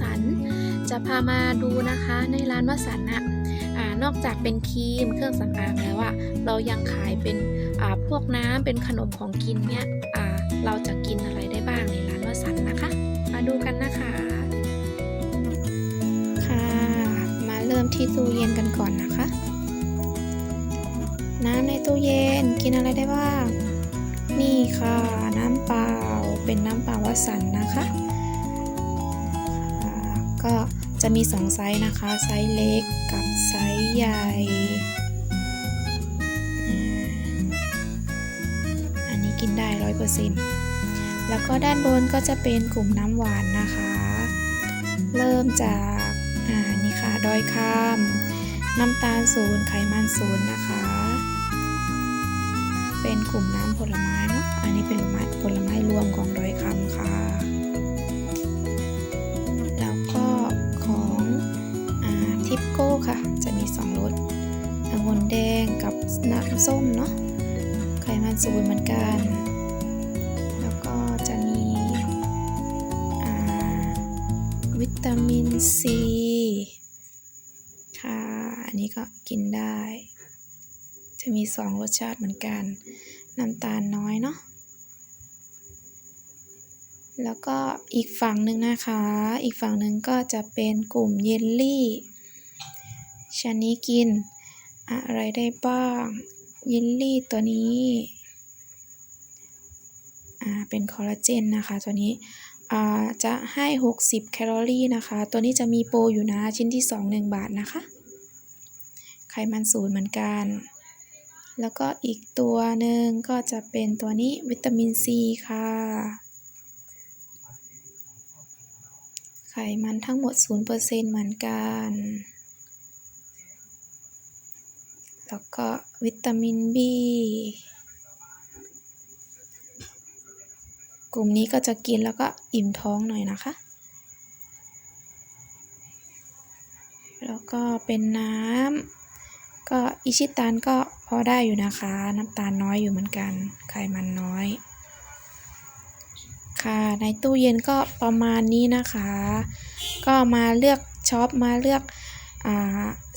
สัน จะพามาดูนะคะในร้านวสันน่ะอ่านอกจากเป็นครีมเครื่องสำอางแล้วอะเรายังขายเป็นพวกน้ำเป็นขนมของกินเนี่ยเราจะกินอะไรได้บ้างในร้านวสันนะคะ มาดูกันนะคะค่ะ มาเริ่มที่ตู้เย็นกันก่อนนะคะ น้ำในตู้เย็นกินอะไรได้บ้าง นี่ค่ะน้ำเปล่าเป็นน้ำเปล่าวสันนะคะ ก็จะมีสองไซส์นะคะ ไซส์เล็กกับไซส์ใหญ่อันนี้กินได้ร้อยเปอร์เซ็นต์แล้วก็ด้านบนก็จะเป็นกลุ่มน้ำหวานนะคะ เริ่มจากอ่านี่ค่ะดอยคำน้ำตาลศูนย์ไขมันศูนย์นะคะ เป็นกลุ่มน้ำผลไม้เนาะอันนี้เป็นผลไม้ผลไม้รวมของดอยคำค่ะ ค่ะ จะมีสองรสองุ่นแดงกับน้ำส้มเนาะ ไขมันศูนย์เหมือนกัน แล้วก็จะมีวิตามินซีค่ะ อันนี้ก็กินได้ จะมีสองรสชาติเหมือนกัน น้ำตาลน้อยเนาะแล้วก็อีกฝั่งหนึ่งนะคะ อีกฝั่งหนึ่งก็จะเป็นกลุ่มเยลลี่ ชานี้กิน อะไรได้บ้างเยลลี่ตัวนี้เป็นคอลลาเจนนะคะตัวนี้จะให้ 60 แคลอรี่นะคะ ตัวนี้จะมีโปรอยู่นะ ชิ้นที่ 2 1 บาทนะคะ ไขมันศูนย์เหมือนกัน แล้วก็อีกตัวหนึ่งก็จะเป็นตัวนี้วิตามินซีค่ะ ไขมันทั้งหมด 0%เหมือนกัน แล้วก็วิตามิน B กลุ่มนี้ก็จะกินแล้วก็อิ่มท้องหน่อยนะคะ แล้วก็เป็นน้ำ ก็อิชิตันก็พอได้อยู่นะคะ น้ำตาลน้อยอยู่เหมือนกัน ไขมันน้อย ค่ะ ในตู้เย็นก็ประมาณนี้นะคะ ก็มาเลือกช็อปมาเลือกอ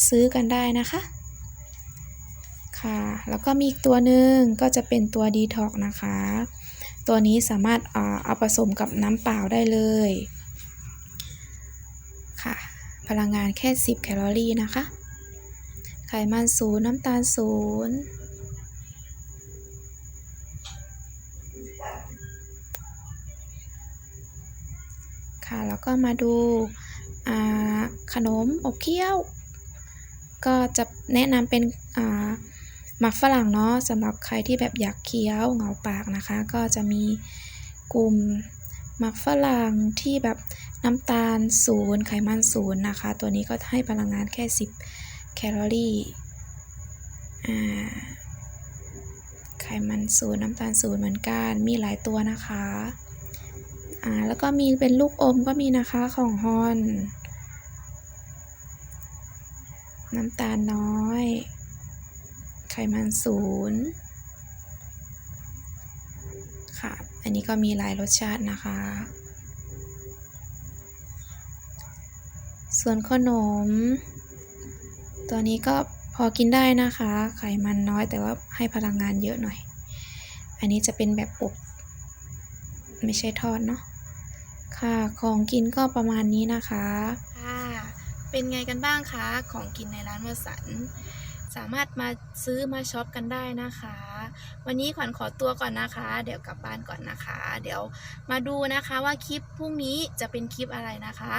ซื้อกันได้นะคะ แล้วก็มีอีกตัวหนึ่งก็จะเป็นตัวดีท็อกนะคะ ตัวนี้สามารถอาเอาผสมกับน้ำเปล่าได้เลยค่ะ พลังงานแค่ 10 แคลอรี่นะคะ ไขมันศูนย์น้ำตาลศูนย์ค่ะ แล้วก็มาดูขนมอบเคี้ยว ก็จะแนะนำเป็นอ่า หมักฝรั่งเนาะสำหรับใครที่แบบอยากเคี้ยวเหงาปากนะคะ ก็จะมีกลุ่มหมักฝรั่งที่แบบน้ำตาลศูนย์ไขมันศูนย์นะคะ ตัวนี้ก็ให้พลังงานแค่ 10 แคลอรี่ไขมันศูนย์น้ำตาลศูนย์เหมือนกัน มีหลายตัวนะคะอ่าแล้วก็มีเป็นลูกอมก็มีนะคะของฮอน น้ำตาลน้อย ไขมันศูนย์ค่ะ อันนี้ก็มีหลายรสชาตินะคะ ส่วนขนม ตัวนี้ก็พอกินได้นะคะ ไขมันน้อยแต่ว่าให้พลังงานเยอะหน่อย อันนี้จะเป็นแบบอบไม่ใช่ทอดเนาะ ค่ะของกินก็ประมาณนี้นะคะ ค่ะ เป็นไงกันบ้างคะ ของกินในร้านวสันต์ สามารถมาซื้อมาช็อปกันได้นะคะ วันนี้ขวัญขอตัวก่อนนะคะ เดี๋ยวกลับบ้านก่อนนะคะ เดี๋ยวมาดูนะคะว่าคลิปพรุ่งนี้จะเป็นคลิปอะไรนะคะ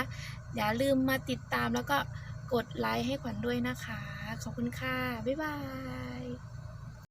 อย่าลืมมาติดตามแล้วก็กดไลค์ให้ขวัญด้วยนะคะ ขอบคุณค่ะ บ๊ายบาย